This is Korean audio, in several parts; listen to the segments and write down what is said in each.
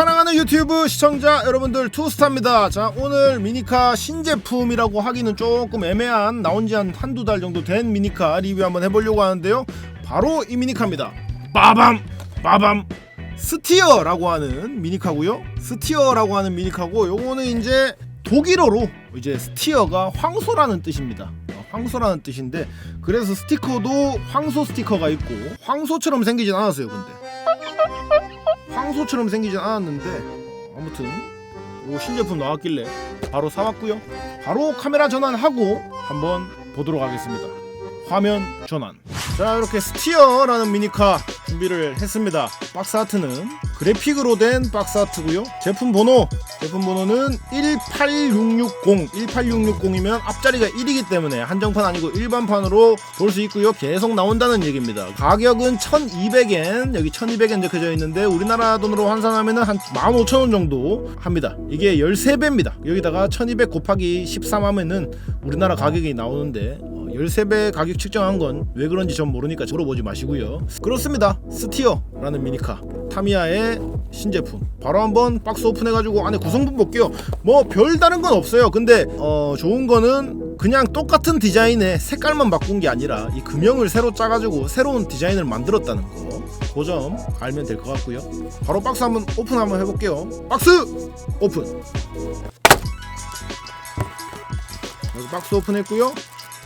사랑하는 유튜브 시청자 여러분들 투스타입니다. 자 오늘 미니카 신제품이라고 하기는 조금 애매한 나온 지 한 한두 달 정도 된 미니카 리뷰 한번 해보려고 하는데요. 바로 이 미니카입니다. 빠밤 빠밤 스티어라고 하는 미니카고요. 스티어라고 하는 미니카고 요거는 이제 독일어로 이제 스티어가 황소라는 뜻입니다. 어, 황소라는 뜻인데 그래서 스티커도 황소 스티커가 있고 황소처럼 생기진 않았어요. 근데 황소처럼 생기진 않았는데 아무튼 요 신제품 나왔길래 바로 사왔고요. 바로 카메라 전환하고 한번 보도록 하겠습니다. 화면 전환. 자 이렇게 스티어라는 미니카 준비를 했습니다. 박스 아트는 그래픽으로 된 박스 아트고요. 제품 번호 제품 번호는 18660 18660이면 앞자리가 1이기 때문에 한정판 아니고 일반판으로 볼 수 있고요. 계속 나온다는 얘기입니다. 가격은 1200엔 여기 1200엔 적혀져 있는데 우리나라 돈으로 환산하면은 한 15,000원 정도 합니다. 이게 13배입니다. 여기다가 1200 곱하기 13 하면은 우리나라 가격이 나오는데 어, 13배 가격 측정한 건 왜 그런지 전 모르니까 물어보지 마시고요. 그렇습니다. 스티어라는 미니카 타미야의 신제품. 바로 한번 박스 오픈해가지고 안에 구성품 볼게요. 뭐 별다른 건 없어요. 근데 어, 좋은 거는 그냥 똑같은 디자인의 색깔만 바꾼 게 아니라 이 금형을 새로 짜가지고 새로운 디자인을 만들었다는 거. 그 점 알면 될 것 같고요. 바로 박스 한번 오픈 한번 해볼게요. 박스 오픈. 여기 박스 오픈했고요.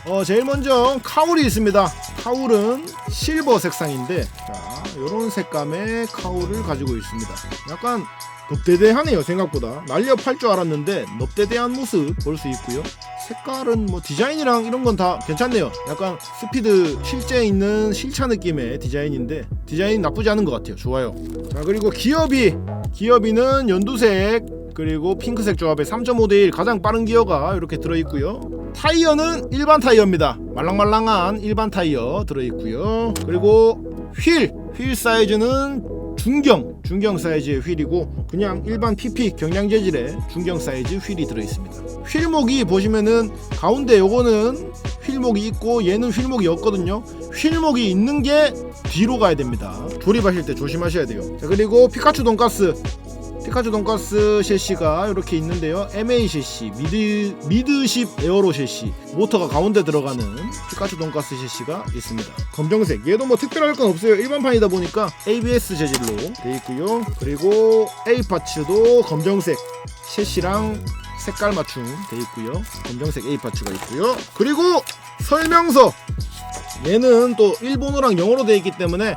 어 제일 먼저 카울이 있습니다. 카울은 실버 색상인데 자 이런 색감의 카울을 가지고 있습니다. 약간 넙대대하네요 생각보다 팔줄 알았는데 넙대대한 모습 볼 수 있고요. 색깔은 뭐 디자인이랑 이런 건 다 괜찮네요. 약간 스피드 실제 있는 실차 느낌의 디자인인데 디자인 나쁘지 않은 것 같아요. 좋아요. 자 그리고 기어비 기어비는 연두색 그리고 핑크색 조합의 3.5대 1 가장 빠른 기어가 이렇게 들어있고요. 타이어는 일반 타이어입니다. 말랑말랑한 일반 타이어 들어있고요. 그리고 휠, 휠 사이즈는 중경, 중경 사이즈의 휠이고 그냥 일반 PP 경량 재질의 중경 사이즈 휠이 들어있습니다. 휠목이 보시면은 가운데 요거는 휠목이 있고 얘는 휠목이 없거든요. 휠목이 있는 게 뒤로 가야 됩니다. 조립하실 때 조심하셔야 돼요. 자 그리고 피카츄 돈가스 피카츄 돈가스 셰시가 이렇게 있는데요. MA 셰시, 미드 미드십 에어로 셰시, 모터가 가운데 들어가는 피카츄 돈가스 셰시가 있습니다. 검정색. 얘도 뭐 특별할 건 없어요. 일반판이다 보니까 ABS 재질로 돼 있고요. 그리고 A 파츠도 검정색 셰시랑 색깔 맞춤 돼 있고요. 검정색 A 파츠가 있고요. 그리고 설명서. 얘는 또 일본어랑 영어로 되어 있기 때문에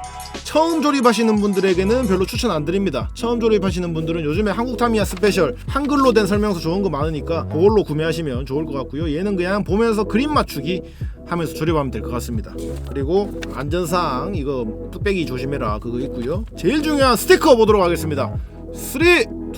처음 조립하시는 분들에게는 별로 추천 안 드립니다. 처음 조립하시는 분들은 요즘에 한국 타미야 스페셜 한글로 된 설명서 좋은 거 많으니까 그걸로 구매하시면 좋을 것 같고요. 얘는 그냥 보면서 그림 맞추기 하면서 조립하면 될 것 같습니다. 그리고 안전사항 이거 뚝배기 조심해라 그거 있고요. 제일 중요한 스티커 보도록 하겠습니다. 3, 2,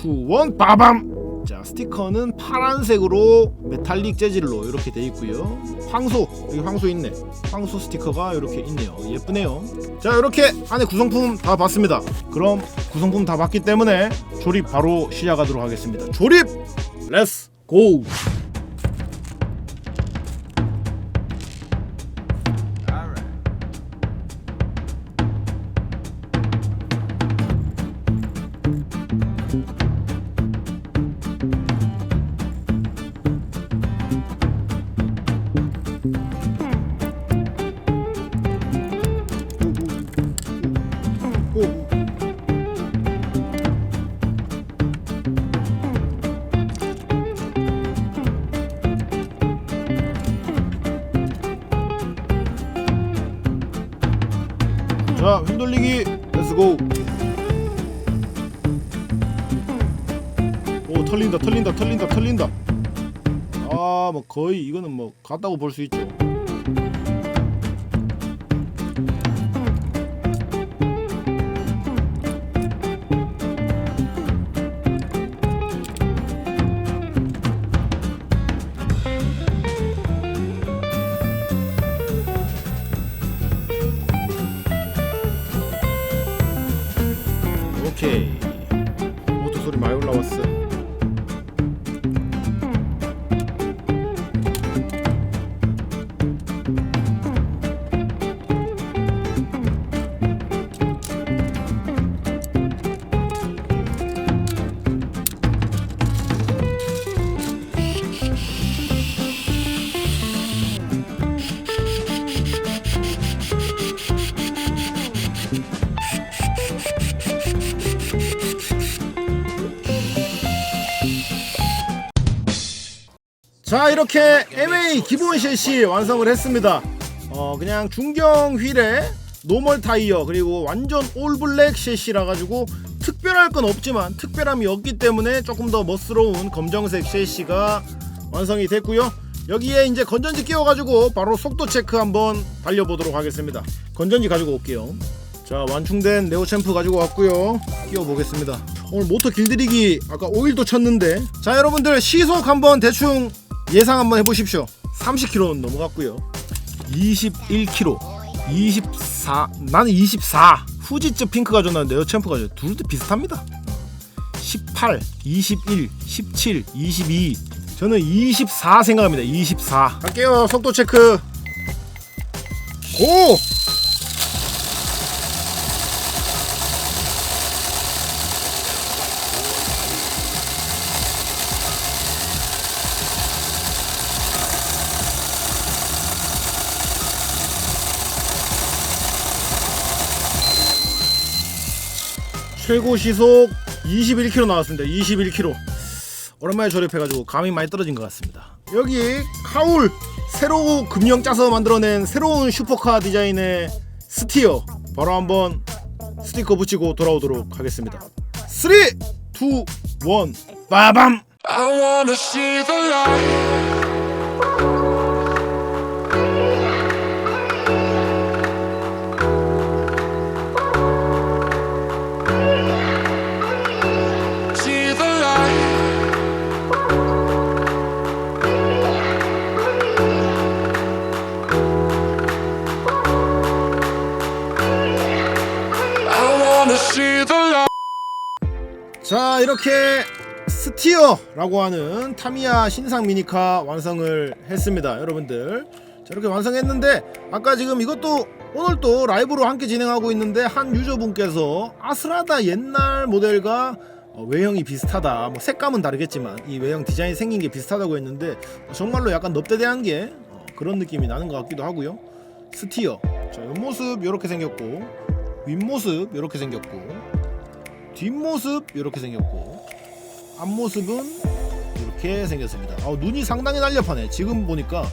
1 빠밤 자 스티커는 파란색으로 메탈릭 재질로 이렇게 돼 있고요. 황소 여기 황소 있네. 황소 스티커가 이렇게 있네요. 예쁘네요. 자 이렇게 안에 구성품 다 봤습니다. 그럼 구성품 다 봤기 때문에 조립 바로 시작하도록 하겠습니다. 조립! 렛츠 고 고. 자 흔들리기. 렛츠고 오 털린다 털린다 털린다 털린다. 아 뭐 거의 이거는 뭐 같다고 볼 수 있죠 자 이렇게 MA 기본 셰시 완성을 했습니다. 어 그냥 중경 휠에 노멀 타이어 그리고 완전 올블랙 셰시라 가지고 특별할 건 없지만 특별함이 없기 때문에 조금 더 멋스러운 검정색 셰시가 완성이 됐고요. 여기에 이제 건전지 끼워가지고 바로 속도 체크 한번 달려보도록 하겠습니다. 건전지 가지고 올게요. 자 완충된 네오 챔프 가지고 왔고요. 끼워 보겠습니다. 오늘 모터 길들이기 아까 오일도 쳤는데. 자 여러분들 시속 한번 대충 예상 한번 해보십시오. 30km 넘어갔고요. 21km 24 나는 24 후지츠 핑크가 네오 챔프가 줬 둘다 비슷합니다. 18 21 17 22 저는 24 생각합니다. 24 갈게요. 속도 체크. 고! 최고 시속 21km 나왔습니다. 21km. 오랜만에 조립해가지고 감이 많이 떨어진 것 같습니다. 여기 카울 새로 금형 짜서 만들어낸 새로운 슈퍼카 디자인의 스티어 바로 한번 스티커 붙이고 돌아오도록 하겠습니다. 3, 2, 1, 빠밤! 자 이렇게 스티어라고 하는 타미야 신상 미니카 완성을 했습니다 여러분들. 자 이렇게 완성했는데 아까 지금 이것도 오늘 또 라이브로 함께 진행하고 있는데 한 유저분께서 아스라다 옛날 모델과 어, 외형이 비슷하다. 뭐 색감은 다르겠지만 이 외형 디자인 생긴 게 비슷하다고 했는데 어, 정말로 약간 넙대대한 게 어, 그런 느낌이 나는 것 같기도 하고요. 스티어. 자 옆모습 이렇게 생겼고 윗모습 이렇게 생겼고 뒷모습 이렇게 생겼고 앞모습은 이렇게 생겼습니다. 어, 눈이 상당히 날렵하네. 지금 보니까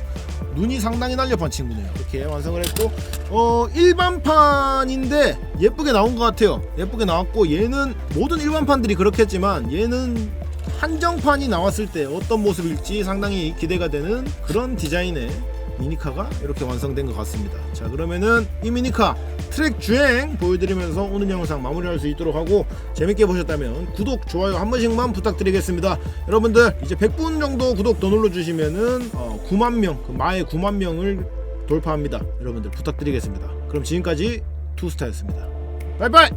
눈이 상당히 날렵한 친구네요. 이렇게 완성을 했고 어 일반판인데 예쁘게 나온 것 같아요. 예쁘게 나왔고 얘는 모든 일반판들이 그렇겠지만 얘는 한정판이 나왔을 때 어떤 모습일지 상당히 기대가 되는 그런 디자인의 미니카가 이렇게 완성된 것 같습니다. 자 그러면은 이 미니카 트랙 주행 보여드리면서 오늘 영상 마무리할 수 있도록 하고 재밌게 보셨다면 구독 좋아요 한 번씩만 부탁드리겠습니다. 여러분들 이제 100분 정도 구독 더 눌러주시면은 어, 9만 명 그 마의 9만 명을 돌파합니다. 여러분들 부탁드리겠습니다. 그럼 지금까지 투스타였습니다. 바이바이.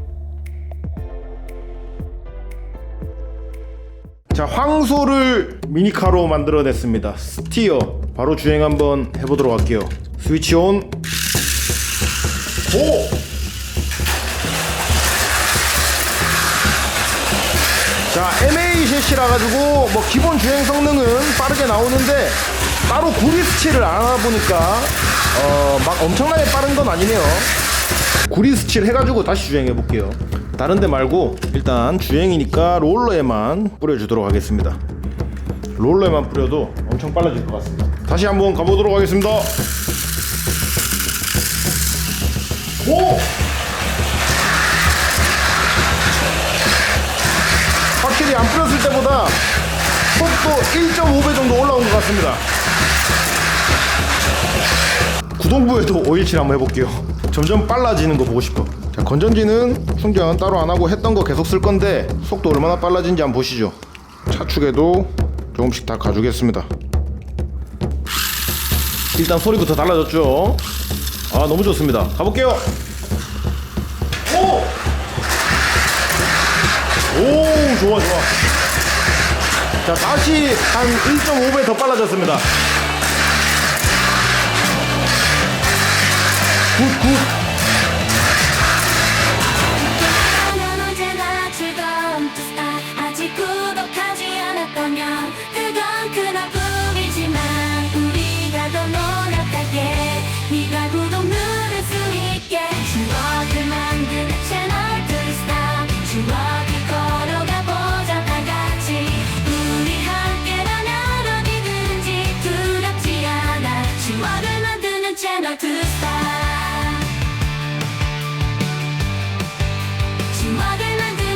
자 황소를 미니카로 만들어냈습니다 스티어 바로 주행 한번 해보도록 할게요 스위치 온 고! 자 MA 셋이라 가지고 뭐 기본 주행 성능은 빠르게 나오는데 따로 구리 스치를 안 하다 보니까 어 막 엄청나게 빠른 건 아니네요 구리 스칠 해가지고 다시 주행해 볼게요. 다른데 말고 일단 주행이니까 롤러에만 뿌려주도록 하겠습니다. 롤러에만 뿌려도 엄청 빨라질 것 같습니다. 다시 한번 가보도록 하겠습니다. 오! 확실히 안 뿌렸을 때보다 속도 1.5배 정도 올라온 것 같습니다. 구동부에도 오일칠 한번 해볼게요. 점점 빨라지는 거 보고 싶어. 자, 건전지는 충전 따로 안 하고 했던 거 계속 쓸 건데 속도 얼마나 빨라진지 한번 보시죠. 차축에도 조금씩 다 가주겠습니다. 일단 소리부터 달라졌죠. 아 너무 좋습니다. 가볼게요. 오! 오 좋아 좋아. 자 다시 한 1.5배 더 빨라졌습니다. 굿 굿.